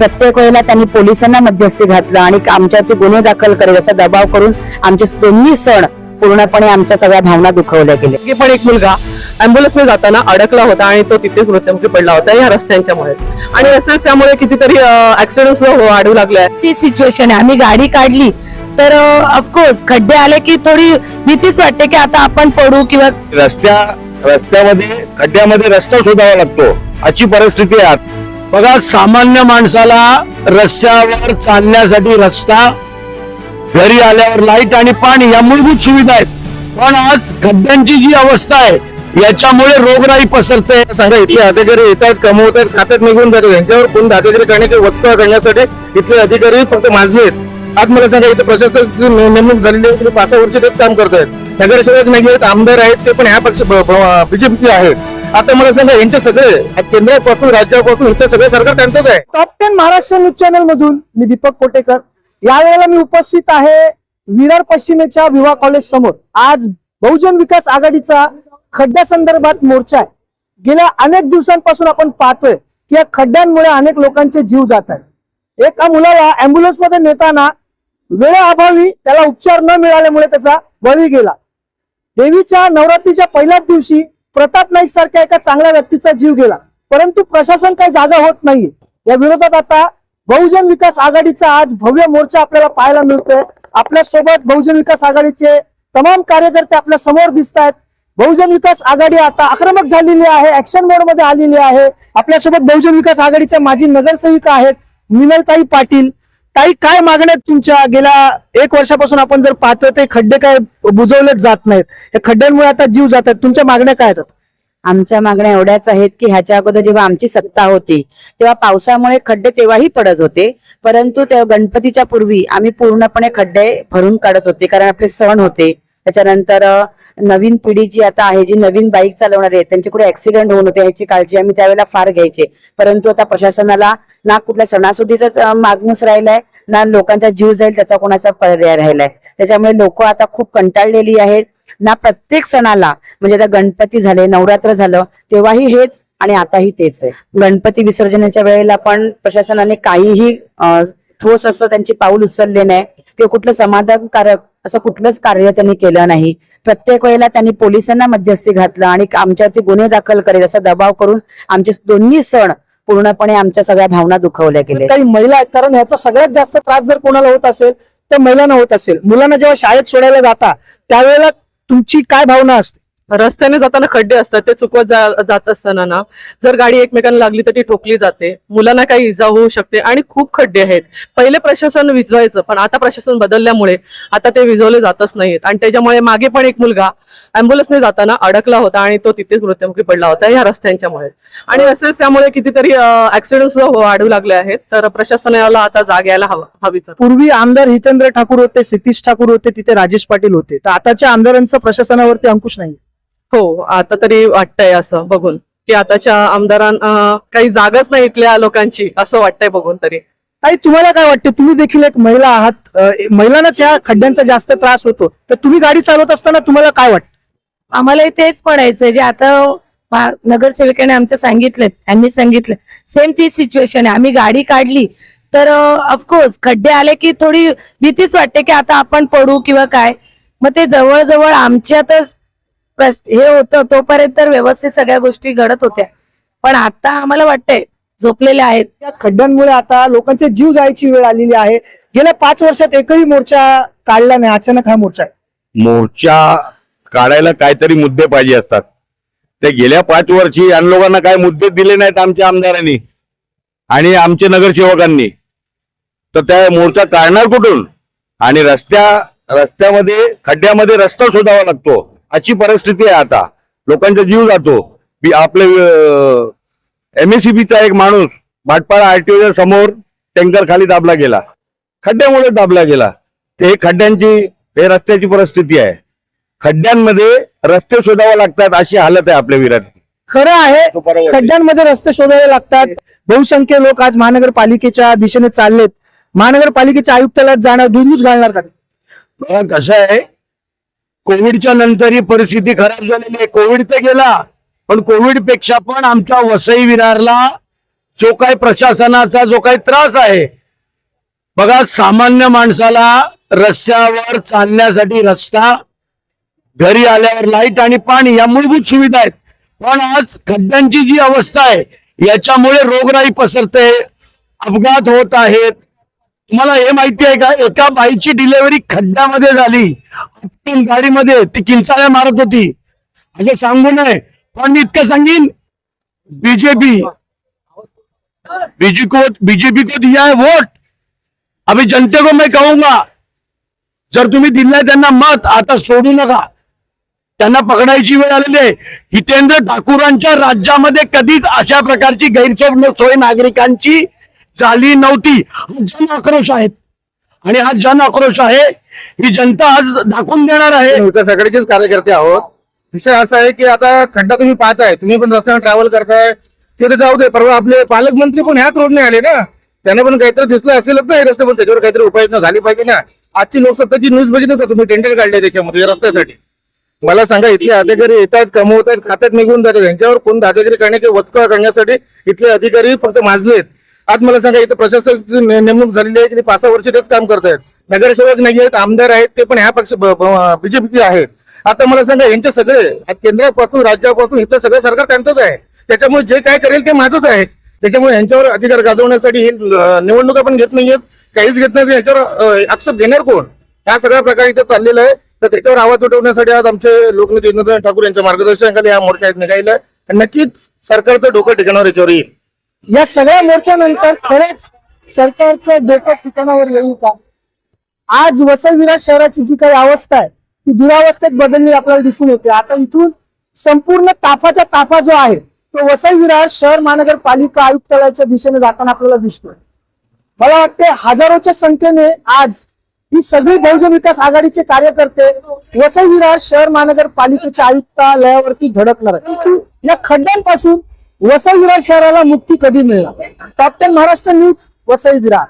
प्रत्येक वेळेला त्यांनी पोलिसांना मध्यस्थी घातलं आणि आमच्यावरती गुन्हे दाखल करेल असा दबाव करून आमचे दोन्ही सण पूर्णपणे आमच्या सगळ्या भावना दुखवल्या गेल्या. की पण एक मुलगा अँब्युलन्सने जाताना अडकला होता आणि तो तिथेच मृत्युमुखी पडला होता या रस्त्यांच्यामुळे. आणि असंच त्यामुळे कितीतरी ऍक्सिडेंट वाढू लागले ती सिच्युएशन आहे. आम्ही गाडी काढली. तर ऑफकोर्स खड्डे आले की थोडी भीतीच वाटते की आता आपण पडू किंवा रस्त्या रस्त्यामध्ये खड्ड्यामध्ये रस्ता शोधावा लागतो. अशी परिस्थिती आहे. बघा सामान्य माणसाला रस्त्यावर चालण्यासाठी रस्ता घरी आल्यावर लाइट आणि पाणी या मूलभूत सुविधा आहेत. पण आज खड्ड्यांची जी अवस्था आहे याच्यामुळे रोगराई पसरते. सांगा इथले अधिकारी कमवत आहेत खात्यात निघून जातात. यांच्यावर कोण दादागिरी करण्याचे वचका करण्यासाठी इथले अधिकारी फक्त माजलेत आज मला सांगा इथे प्रशासक नेमणूक झालेली आहे पाच वर्ष तेच काम करतायत. नगरसेवक नाही आहेत आमदार आहेत ते पण ह्या पक्ष बीजेपी आहेत. आता मला सांगा यांचे सगळे केंद्रापासून राज्यापासून इथे सगळे सरकार त्यांचंच आहे. Top ten Maharashtra news channel मधून मी दीपक कोटेकर. यावेळेला मी उपस्थित आहे विरार पश्चिमेच्या विवाह कॉलेज समोर. आज बहुजन विकास आघाडीचा खड्ड्या संदर्भात मोर्चा आहे. गेल्या अनेक दिवसांपासून आपण पाहतोय की या खड्ड्यांमुळे अनेक लोकांचे जीव जात आहेत. एका मुलाला अँब्युलन्समध्ये नेताना वेळेअभावी त्याला उपचार न मिळाल्यामुळे त्याचा बळी गेला. देवीच्या नवरात्रीच्या पहिल्याच दिवशी प्रताप नाईक सारख्या एका चांगल्या व्यक्तीचा जीव गेला. परंतु प्रशासन काही जागा होत नाहीये. या विरोधात आता बहुजन विकास आघाडीचा आज भव्य मोर्चा आपल्याला पाहायला मिळतोय. आपल्यासोबत बहुजन विकास आघाडीचे तमाम कार्यकर्ते आपल्यासमोर दिसत आहेत. बहुजन विकास आघाडी आता आक्रमक झालेली आहे ऍक्शन मोडमध्ये आलेली आहे. आपल्यासोबत बहुजन विकास आघाडीच्या माजी नगरसेविका आहेत मिनलताई पाटील. ताई काय मागण्या तुमच्या? गेल्या एक वर्षापासून आपण जर पाहतो ते खड्डे काय बुजवलेच जात नाहीत. या खड्ड्यांमुळे आता जीव जात आहेत. तुमच्या मागण्या काय आहेत आमच्या मागण्या एवढ्याच आहेत की ह्याच्या अगोदर जेव्हा आमची सत्ता होती तेव्हा पावसामुळे खड्डे तेव्हाही पडत होते. परंतु तेव्हा गणपतीच्या पूर्वी आम्ही पूर्णपणे खड्डे भरून काढत होते कारण आपले सण होते. त्याच्यानंतर नवीन पिढी जी आता आहे जी नवीन बाईक चालवणार आहे त्यांचे कुठे ऍक्सिडेंट होऊन होते ह्याची काळजी आम्ही त्यावेळेला फार घ्यायचे. परंतु आता प्रशासनाला ना कुठल्या सणासुदीचा मागणूस राहिलाय ना लोकांचा जीव जाईल त्याचा कोणाचा पर्याय राहिलाय. त्याच्यामुळे लोक आता खूप कंटाळलेली आहेत. ना प्रत्येक सणाला म्हणजे आता गणपती झाले नवरात्र झालं तेव्हाही हेच आणि आताही तेच आहे. गणपती विसर्जनाच्या वेळेला पण प्रशासनाने काहीही ठोस असं त्यांची पाऊल उचलले नाही किंवा कुठलं समाधानकारक असं कुठलंच कार्य त्यांनी केलं नाही. प्रत्येक वेळेला त्यांनी पोलिसांना मध्यस्थी घातलं आणि आमच्यावरती गुन्हे दाखल करेल असा दबाव करून आमचे दोन्ही सण पूर्णपणे आमच्या सगळ्या भावना दुखवल्या गेल्या. काही महिला आहेत कारण ह्याचा सगळ्यात जास्त त्रास जर कोणाला होत असेल तर महिलांना होत असेल. मुलांना जेव्हा शाळेत सोडायला जाता त्यावेळेला तुमची काय भावना असते? रस्त्याने जाताना खड्डे असतात ते चुकवत जा- जात असताना ना जर गाडी एकमेकांना लागली तर ती ठोकली जाते. मुलांना काही इजा होऊ शकते आणि खूप खड्डे आहेत. पहिले प्रशासन विजवायचं पण आता प्रशासन बदलल्यामुळे आता ते विजवले जातच नाहीत. आणि त्याच्यामुळे मागे पण एक मुलगा अँब्युलन्सने जाताना अडकला होता आणि तो तिथेच मृत्युमुखी पडला होता या रस्त्यांच्यामुळे. आणि असेच त्यामुळे कितीतरी ऍक्सिडेंट हो, वाढू लागले आहेत. तर प्रशासनाला आता जाग यायला हवा हवीच. पूर्वी आमदार हितेंद्र ठाकूर होते सतीश ठाकूर होते तिथे राजेश पाटील होते. तर आताच्या आमदारांचं प्रशासनावरती अंकुश नाही हो आता तरी वाटतंय असं बघून. की आताच्या आमदारांना काही जागाच नाही इथल्या लोकांची असं वाटतंय बघून तरी. ताई तुम्हाला काय वाटते? तुम्ही देखील एक महिला आहात. अं, महिलांनाच ह्या खड्ड्यांचा जास्त त्रास होतो. तर तुम्ही गाडी चालवत असताना तुम्हाला काय वाटतं? आम्हाला तेच पडायचं जे आता मा- नगरसेविकाने आमच्या सांगितलं त्यांनी सांगितलं सेम ती सिच्युएशन आहे. आम्ही गाडी काढली. तर ऑफकोर्स खड्डे आले की थोडी भीतीच वाटते की आता आपण पडू किंवा काय. मग ते जवळजवळ आमच्यातच हे होतं तोपर्यंत तर व्यवस्थित सगळ्या गोष्टी घडत होत्या. पण आता आम्हाला वाटतंय झोपलेले आहेत. या खड्ड्यांमुळे आता लोकांचे जीव जायची वेळ आलेली आहे. गेल्या पाच वर्षात एकही मोर्चा काढला नाही अचानक हा मोर्चा आहे. मोर्चा काढायला काहीतरी मुद्दे पाहिजे असतात. ते गेल्या पाच वर्षी या लोकांना काय मुद्दे दिले नाहीत आमच्या आमदारांनी आणि आमच्या नगरसेवकांनी. तर त्या मोर्चा काढणार कुठून? आणि रस्त्या रस्त्यामध्ये खड्ड्यामध्ये रस्ता शोधावा लागतो. अशी परिस्थिती आहे आता. लोकांचा जीव जातो. आपले एमएससीबीचा एक माणूस भाटपाडा आरटीओच्या समोर टँकर खाली दाबला गेला. खड्ड्यामुळे दाबला गेला. ते हे खड्ड्यांची हे रस्त्याची परिस्थिती आहे. खड्ड्यांमध्ये रस्ते शोधावे लागतात अशी हालत आहे आपल्या विराट खरं आहे खड्ड्यांमध्ये रस्ते शोधावे लागतात. बहुसंख्य लोक आज महानगरपालिकेच्या दिशेने चाललेत. महानगरपालिकेच्या आयुक्तालयात जाणार दुरुस्त घालणार का? कसं आहे कोविडच्या नंतर ही परिस्थिती खराब झालेली आहे. कोविड तर गेला पण कोविडपेक्षा पण आमच्या वसई विरारला जो काही प्रशासनाचा जो काही त्रास आहे बघा सामान्य माणसाला रस्त्यावर चालण्यासाठी रस्ता घरी आल्यावर लाइट आणि पाणी या मूलभूत सुविधा आहेत. पण आज खड्ड्यांची जी अवस्था आहे याच्यामुळे रोगराई पसरते अपघात होत आहेत. तुम्हाला हे माहिती आहे का? एका बाईची डिलेव्हरी खड्ड्यामध्ये झाली. गाडीमध्ये. ती किंचाळ्या मारत होती. असं सांगू नये. पण मी इतकं सांगेन? बीजेपी बीजेपी को बीजेपी को दिया है वोट. अभी जनते को मैं कहूंगा जर तुम्ही दिलाय त्यांना मत आता सोडू नका. त्यांना पकडायची वेळ आलेली आहे. हितेंद्र ठाकूरांच्या राज्यामध्ये कधीच अशा प्रकारची गैरसोय सोय नागरिकांची झाली नव्हती. जन आक्रोश आहेत आणि हा जन आक्रोश आहे ही जनता आज दाखवून देणार आहे. विकास कार्यकर्ते आहोत. विषय असा आहे की आता खड्डा तुम्ही पाहताय तुम्ही पण रस्त्यावर ट्रॅव्हल करताय. तिथे जाऊ दे परवा आपले पालकमंत्री पण ह्याच रोडने आले ना. त्यांना पण काहीतरी दिसलं असेलच ना हे रस्ते पण त्याच्यावर काहीतरी उपाययोजना झाली पाहिजे ना. आजची लोकसत्ताची न्यूज बघितलं का तुम्ही? टेंडर काढले त्याच्यामध्ये रस्त्यासाठी. मला सांगा इथले अधिकारी येतात कमवत आहेत खात्यात निघून जातात. यांच्यावर कोण दादागिरी करण्याचे वचकळ करण्यासाठी इथले अधिकारी फक्त माजलेत. आज मला सांगा इथं प्रशासक नेमणूक झालेली आहे की पाच सहा वर्ष तेच काम करतायत. नगरसेवक नाही आहेत आमदार आहेत ते पण ह्या पक्ष बीजेपीचे आहेत. आता मला सांगा यांचे सगळे केंद्रापासून राज्यापासून इथं सगळं सरकार त्यांचंच आहे. त्याच्यामुळे जे काय करेल ते माझंच आहे. त्याच्यामुळे यांच्यावर अधिकार गाजवण्यासाठी हे निवडणुका पण घेत नाहीयेत काहीच घेत नाही याच्यावर आक्षेप घेणार कोण? ह्या सगळ्या प्रकारे इथं चाललेलं आहे. तर त्याच्यावर आवाज उठवण्यासाठी आज आमचे लोकनेते ठाकूर यांच्या मार्गदर्शनाखाली हा मोर्चा आहेत निघायला नक्कीच सरकारचं डोकं टिकणार याच्यावर येईल. या सगळ्या मोर्चानंतर खरेच सरकारचं डोकं ठिकाणावर येईल का? आज वसईविरा शहराची जी काही अवस्था आहे ती दुरावस्थेत बदलली आपल्याला दिसून येते. आता इथून संपूर्ण ताफाचा ताफा जो आहे तो वसई विरार शहर महानगरपालिका आयुक्तालयाच्या दिशेने जाताना आपल्याला दिसतोय. मला वाटते हजारोच्या संख्येने आज ही सगळी बहुजन विकास आघाडीचे कार्यकर्ते वसई विरार शहर महानगरपालिकेच्या आयुक्तालयावरती धडकणार आहे या खड्ड्यांपासून वसई विरार शहराला मुक्ती कधी मिळणार? Top ten Maharashtra news Vasai Virar.